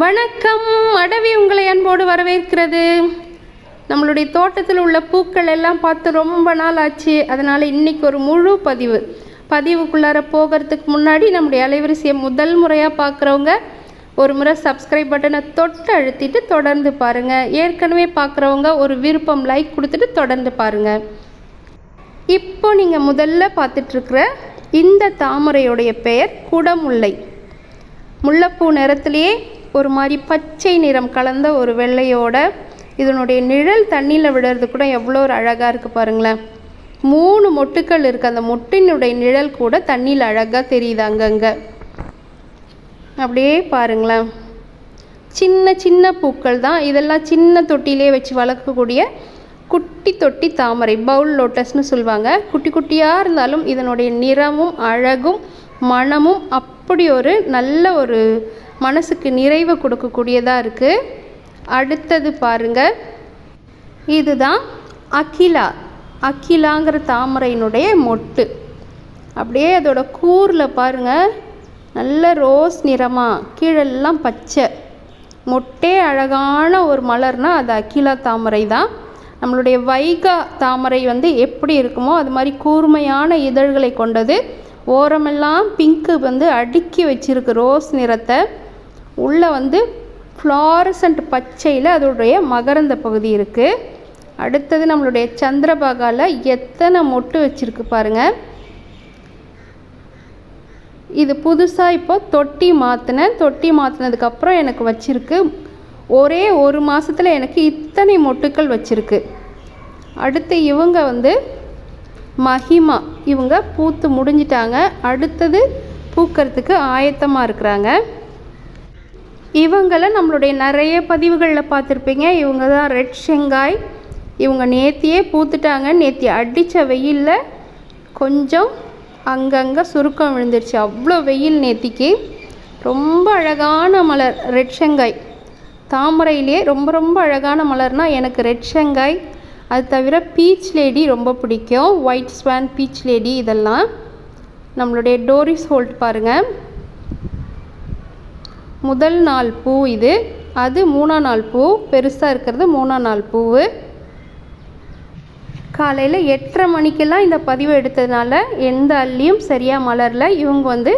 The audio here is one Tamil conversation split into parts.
வணக்கம். அடவி உங்களை அன்போடு வரவேற்கிறது. நம்மளுடைய தோட்டத்தில் உள்ள பூக்கள் எல்லாம் பார்த்து ரொம்ப நாள் ஆச்சு. அதனால் இன்னைக்கு ஒரு முழு பதிவு. பதிவுக்குள்ளார போகிறதுக்கு முன்னாடி நம்முடைய அலைவரிசையை முதல் முறையாக பார்க்குறவங்க ஒரு முறை சப்ஸ்கிரைப் பட்டனை தொட்டு அழுத்திட்டு தொடர்ந்து பாருங்கள் ஏற்கனவே பார்க்குறவங்க ஒரு விருப்பம் லைக் கொடுத்துட்டு தொடர்ந்து பாருங்கள் இப்போ நீங்கள் முதல்ல பார்த்துட்ருக்குற இந்த தாமரையுடைய பெயர் குடமுல்லை. முல்லைப்பூ நிறத்திலேயே ஒரு மாதிரி பச்சை நிறம் கலந்த ஒரு வெள்ளையோட இதனுடைய நிழல் தண்ணியில் விடுறது கூட எவ்வளோ ஒரு அழகாக இருக்குது பாருங்களேன். மூணு மொட்டுக்கள் இருக்குது அந்த மொட்டினுடைய நிழல் கூட தண்ணியில் அழகாக தெரியுது அங்கங்கே. அப்படியே பாருங்களேன். சின்ன சின்ன பூக்கள் தான். இதெல்லாம் சின்ன தொட்டிலே வச்சு வளர்க்கக்கூடிய குட்டி தொட்டி தாமரை பவுல் லோட்டஸ்னு சொல்லுவாங்க. குட்டி குட்டியாக இருந்தாலும் இதனுடைய நிறமும் அழகும் மனமும் அப்படி ஒரு நல்ல ஒரு மனசுக்கு நிறைவை கொடுக்கக்கூடியதாக இருக்குது அடுத்தது பாருங்கள் இதுதான் அகிலா. அகிலாங்கிற தாமரையினுடைய மொட்டு. அப்படியே அதோட கூரில் பாருங்கள் நல்ல ரோஸ் நிறமாக கீழெல்லாம் பச்சை. மொட்டே அழகான ஒரு மலர்னால் அது அகிலா தாமரை தான் நம்மளுடைய வைகா தாமரை வந்து எப்படி இருக்குமோ அது மாதிரி கூர்மையான இதழ்களை கொண்டது. ஓரமெல்லாம் பிங்க்கு வந்து அடுக்கி வச்சிருக்கு ரோஸ் நிறத்தை. உள்ளே வந்து ஃப்ளாரசன்ட் பச்சையில் அதோடைய மகரந்த பகுதி இருக்குது அடுத்தது நம்மளுடைய சந்திரபாகாவில் எத்தனை மொட்டு வச்சுருக்கு பாருங்கள் இது புதுசாக இப்போ தொட்டி மாற்றினேன் தொட்டி மாற்றினதுக்கப்புறம் எனக்கு வச்சுருக்கு. ஒரே ஒரு மாதத்தில் எனக்கு இத்தனை மொட்டுக்கள் வச்சுருக்கு. அடுத்து இவங்க வந்து மஹிமா இவங்க பூத்து முடிஞ்சிட்டாங்க. அடுத்தது பூக்கிறதுக்கு ஆயத்தமாக இருக்கிறாங்க. இவங்கள நம்மளுடைய நிறைய பதிவுகளில் பார்த்துருப்பீங்க. இவங்க தான் ரெட் செங்காய். இவங்க நேத்தியே பூத்துட்டாங்க. நேத்தி அடித்த வெயிலில் கொஞ்சம் அங்கங்கே சுருக்கம் விழுந்துருச்சு. அவ்வளோ வெயில் நேத்திக்கு. ரொம்ப அழகான மலர் ரெட் செங்காய். தாமரையிலே ரொம்ப ரொம்ப அழகான மலர்னால் எனக்கு ரெட் செங்காய். அது தவிர பீச் லேடி ரொம்ப பிடிக்கும். ஒயிட் ஸ்வான் பீச் லேடி இதெல்லாம். நம்மளுடைய டோரிஸ் ஹோல்ட் பாருங்கள் முதல் நாள் பூ இது. அது மூணாம் நாள் பூ. பெருசாக இருக்கிறது மூணாம் நாள் பூவு. காலையில் எட்டரை மணிக்கெல்லாம் இந்த பதிவு எடுத்ததுனால எந்த அள்ளியும் சரியாக மலரில். இவங்க வந்து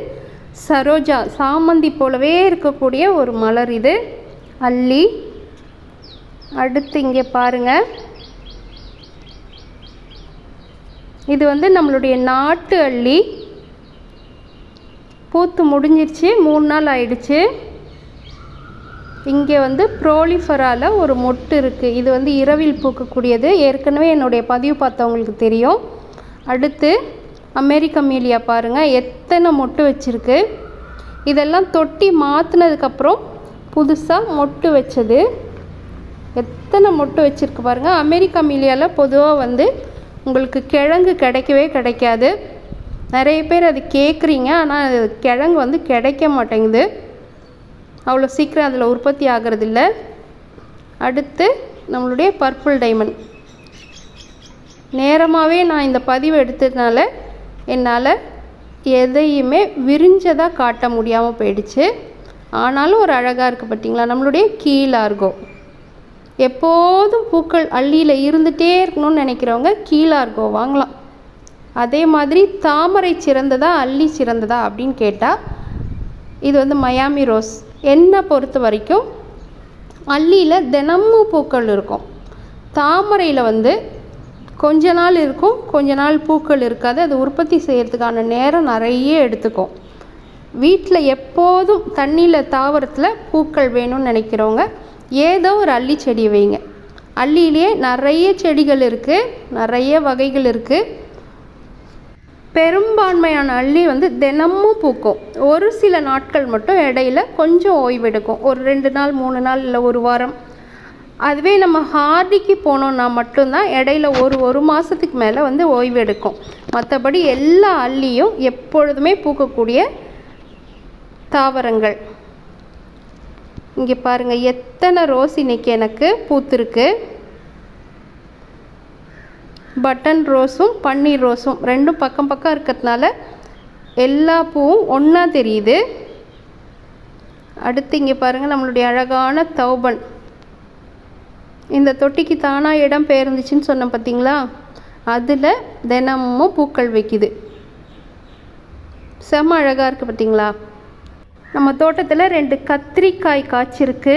சரோஜா சாமந்தி போலவே இருக்கக்கூடிய ஒரு மலர் இது. அள்ளி. அடுத்து இங்கே பாருங்கள் இது வந்து நம்மளுடைய நாட்டு அள்ளி. பூத்து முடிஞ்சிருச்சு. மூணு நாள் ஆயிடுச்சு. இங்கே வந்து ப்ரோலிஃபரால் ஒரு மொட்டு இருக்குது இது வந்து இரவில் பூக்கக்கூடியது. ஏற்கனவே என்னுடைய பதிவு பார்த்தவங்களுக்கு தெரியும். அடுத்து அமெரிக்க மீலியா பாருங்கள் எத்தனை மொட்டு வச்சுருக்கு? இதெல்லாம் தொட்டி மாற்றினதுக்கப்புறம் புதுசாக மொட்டு வச்சது. எத்தனை மொட்டு வச்சுருக்கு பாருங்கள் அமெரிக்கா மீலியாவில் பொதுவாக வந்து உங்களுக்கு கிழங்கு கிடைக்கவே கிடைக்காது. நிறைய பேர் அது கேட்குறீங்க ஆனால் அது கிழங்கு வந்து கிடைக்க மாட்டேங்குது. அவ்வளோ சீக்கிரம் அதில் உற்பத்தி ஆகிறதில்ல. அடுத்து நம்மளுடைய பர்பிள் டைமண்ட். நேரமாகவே நான் இந்த பதிவு எடுத்ததுனால என்னால் எதையுமே விரிஞ்சதாக காட்ட முடியாமல் போயிடுச்சு. ஆனாலும் ஒரு அழகாக இருக்குது பார்த்தீங்களா? நம்மளுடைய கீழார்கோ எப்போதும் பூக்கள் அள்ளியில் இருந்துகிட்டே இருக்கணும்னு நினைக்கிறவங்க கீழார்கோ வாங்கலாம். அதே மாதிரி தாமரை சிறந்ததா அள்ளி சிறந்ததா அப்படின்னு கேட்டால் இது வந்து மயாமி ரோஸ் என்னை பொறுத்த வரைக்கும் அள்ளியில் தினமும் பூக்கள் இருக்கும். தாமரையில் வந்து கொஞ்ச நாள் இருக்கும் கொஞ்ச நாள் பூக்கள் இருக்காது. அது உற்பத்தி செய்கிறதுக்கான நேரம் நிறைய எடுத்துக்கும். வீட்டில் எப்போதும் தண்ணியில் தாவரத்தில் பூக்கள் வேணும்னு நினைக்கிறவங்க ஏதோ ஒரு அள்ளி செடி வைங்க. அள்ளியிலேயே நிறைய செடிகள் இருக்குது நிறைய வகைகள் இருக்குது பெரும்பான்மையான அள்ளி வந்து தினமும் பூக்கும். ஒரு சில நாட்கள் மட்டும் இடையில கொஞ்சம் ஓய்வெடுக்கும். ஒரு ரெண்டு நாள் மூணு நாள் இல்லை ஒரு வாரம். அதுவே நம்ம ஹார்டிக்கு போனோம்னா மட்டும்தான் இடையில ஒரு ஒரு மாதத்துக்கு மேலே வந்து ஓய்வெடுக்கும். மற்றபடி எல்லா அள்ளியும் எப்பொழுதுமே பூக்கக்கூடிய தாவரங்கள். இங்கே பாருங்கள் எத்தனை ரோஸ் இன்னைக்கு எனக்கு பூத்திருக்கு. பட்டன் ரோஸும் பன்னீர் ரோஸும் ரெண்டும் பக்கம் பக்கம் இருக்கிறதுனால எல்லா பூவும் ஒன்றா தெரியுது. அடுத்து இங்கே பாருங்கள் நம்மளுடைய அழகான தௌபன். இந்த தொட்டிக்கு தானாக இடம் பெயர்ந்துச்சின்னு சொன்னேன் பார்த்தீங்களா அதில் தினமும் பூக்கள் வைக்குது. செம்ம அழகாக இருக்குது பார்த்தீங்களா நம்ம தோட்டத்தில் ரெண்டு கத்திரிக்காய் காய்ச்சிருக்கு.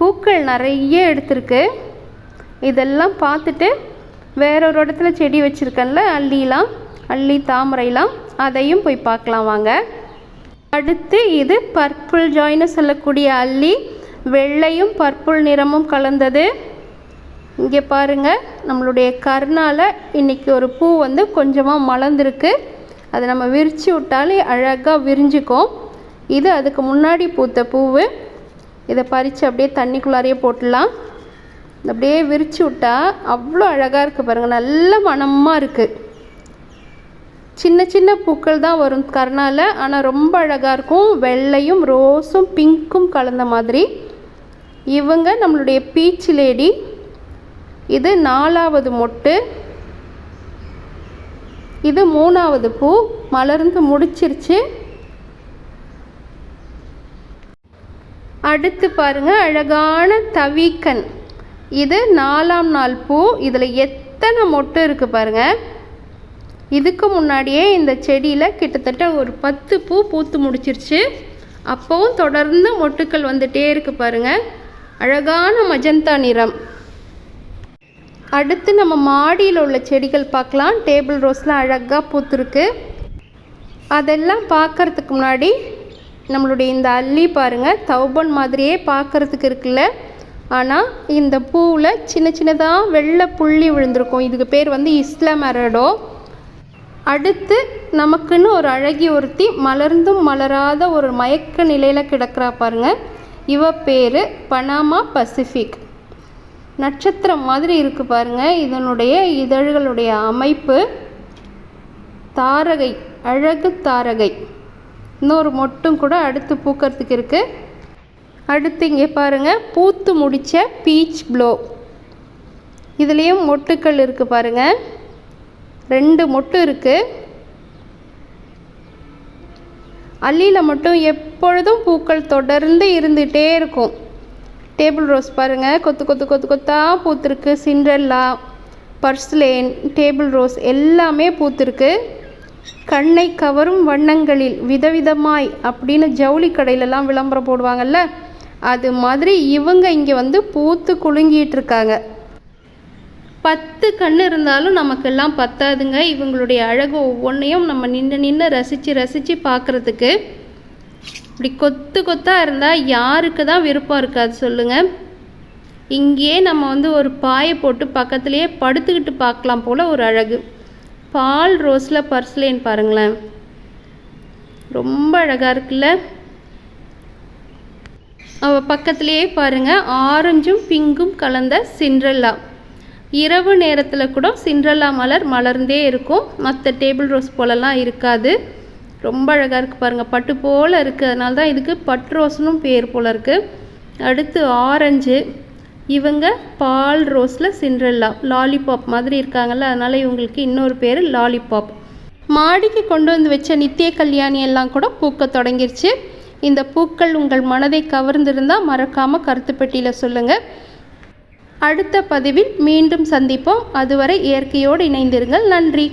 பூக்கள் நிறைய எடுத்திருக்கு. இதெல்லாம் பார்த்துட்டு வேற ஒரு இடத்துல செடி வச்சுருக்கேன்ல அள்ளிலாம் அள்ளி தாமரைலாம் அதையும் போய் பார்க்கலாம் வாங்க. அடுத்து இது பர்பிள் ஜாயின்னு சொல்லக்கூடிய அள்ளி. வெள்ளையும் பர்பிள் நிறமும் கலந்தது. இங்கே பாருங்கள் நம்மளுடைய கருணால் இன்றைக்கி ஒரு பூ வந்து கொஞ்சமாக மலர்ந்துருக்கு. அதை நம்ம விரித்து விட்டாலே அழகாக விரிஞ்சுக்கும். இது அதுக்கு முன்னாடி பூத்த பூவு. இதை பறித்து அப்படியே தண்ணிக்குள்ளாரையே போட்டுடலாம். அப்படியே விரித்து விட்டா அவ்வளோ அழகாக இருக்குது பாருங்கள் நல்ல மனமாக இருக்குது சின்ன சின்ன பூக்கள் தான் வரும் கருணால் ஆனால் ரொம்ப அழகாக இருக்கும். வெள்ளையும் ரோஸும் பிங்க்கும் கலந்த மாதிரி. இவங்க நம்மளுடைய பீச் லேடி. இது நாலாவது மொட்டு. இது மூணாவது பூ. மலர்ந்து முடிச்சிருச்சு. அடுத்து பாருங்கள் அழகான தவிக்கன். இது நாலாம் நாள் பூ. இதில் எத்தனை மொட்டு இருக்குது பாருங்கள் இதுக்கு முன்னாடியே இந்த செடியில் கிட்டத்தட்ட ஒரு பத்து பூ பூத்து முடிச்சிருச்சு. அப்போவும் தொடர்ந்து மொட்டுக்கள் வந்துட்டே இருக்கு பாருங்க. அழகான மஜந்தா நிறம். அடுத்து நம்ம மாடியில் உள்ள செடிகள் பார்க்கலாம். டேபிள் ரோஸ்லாம் அழகாக பூத்துருக்கு. அதெல்லாம் பார்க்கறதுக்கு முன்னாடி நம்மளுடைய இந்த அல்லி பாருங்கள் தௌபன் மாதிரியே பார்க்கறதுக்கு இருக்குல்ல. ஆனால் இந்த பூவில் சின்ன சின்னதாக வெள்ளை புள்ளி விழுந்திருக்கும். இதுக்கு பேர் வந்து இஸ்லாம் அரடோ அடுத்து நமக்குன்னு ஒரு அழகி ஒருத்தி மலர்ந்தும் மலராத ஒரு மயக்க நிலையில் கிடக்கிறா பாருங்க. இவ பேர் பனாமா பசிஃபிக் நட்சத்திரம் மாதிரி இருக்குது பாருங்கள் இதனுடைய இதழ்களுடைய அமைப்பு தாரகை அழகு தாரகை. இன்னொரு மொட்டும் கூட அடுத்து பூக்கிறதுக்கு இருக்குது அடுத்து இங்கே பாருங்கள் பூத்து முடிச்ச பீச் ப்ளோ இதுலேயும் மொட்டுக்கள் இருக்குது பாருங்கள் ரெண்டு மொட்டு இருக்குது அல்லியில் மட்டும் எப்பொழுதும் பூக்கள் தொடர்ந்து இருந்துகிட்டே இருக்கும். டேபிள் ரோஸ் பாருங்கள் கொத்து கொத்து கொத்து கொத்தாக பூத்துருக்கு. சிண்ட்ரல்லா பர்ஸ்லேன் டேபிள் ரோஸ் எல்லாமே பூத்துருக்கு. கண்ணை கவரும் வண்ணங்களில் விதவிதமாய் அப்படின்னு ஜவுளி கடையிலலாம் விளம்பரம் போடுவாங்கல்ல அது மாதிரி இவங்க இங்கே வந்து பூத்து குலுங்கிட்டு இருக்காங்க பத்து கண் இருந்தாலும் நமக்கெல்லாம் பத்தாதுங்க. இவங்களுடைய அழகு ஒவ்வொன்றையும் நம்ம நின்று நின்று ரசித்து ரசித்து பார்க்குறதுக்கு இப்படி கொத்து கொத்தாக இருந்தால் யாருக்கு தான் விருப்பம் இருக்காது சொல்லுங்கள் இங்கேயே நம்ம வந்து ஒரு பாயை போட்டு பக்கத்துலேயே படுத்துக்கிட்டு பார்க்கலாம் போல் ஒரு அழகு. பால் ரோஸில் பர்ஸ்லேன்னு பாருங்களேன். ரொம்ப அழகாக இருக்குல்ல? பக்கத்துலேயே பாருங்கள் ஆரஞ்சும் பிங்கும் கலந்த சிண்ட்ரெல்லா இரவு நேரத்தில் கூட சிண்ட்ரெல்லா மலர் மலர்ந்தே இருக்கும். மற்ற டேபிள் ரோஸ் போலலாம் இருக்காது. ரொம்ப அழகாக இருக்குது பாருங்கள் பட்டு போல் இருக்குது அதனால தான் இதுக்கு பட் ரோஸ்னும் பேர் போல் இருக்குது அடுத்து ஆரஞ்சு. இவங்க பால் ரோஸில் சிண்ட்ரெல்லா லாலிபாப் மாதிரி இருக்காங்கல்ல அதனால் இவங்களுக்கு இன்னொரு பேர் லாலிபாப். மாடிக்கு கொண்டு வந்து வச்ச நித்திய கல்யாணி எல்லாம் கூட பூக்க தொடங்கிருச்சு. இந்த பூக்கள் உங்கள் மனதை கவர்ந்திருந்தால் மறக்காமல் கருத்துப்பட்டியில் சொல்லுங்கள் அடுத்த பதிவில் மீண்டும் சந்திப்போம். அதுவரை இயற்கையோடு இணைந்திருங்கள். நன்றி.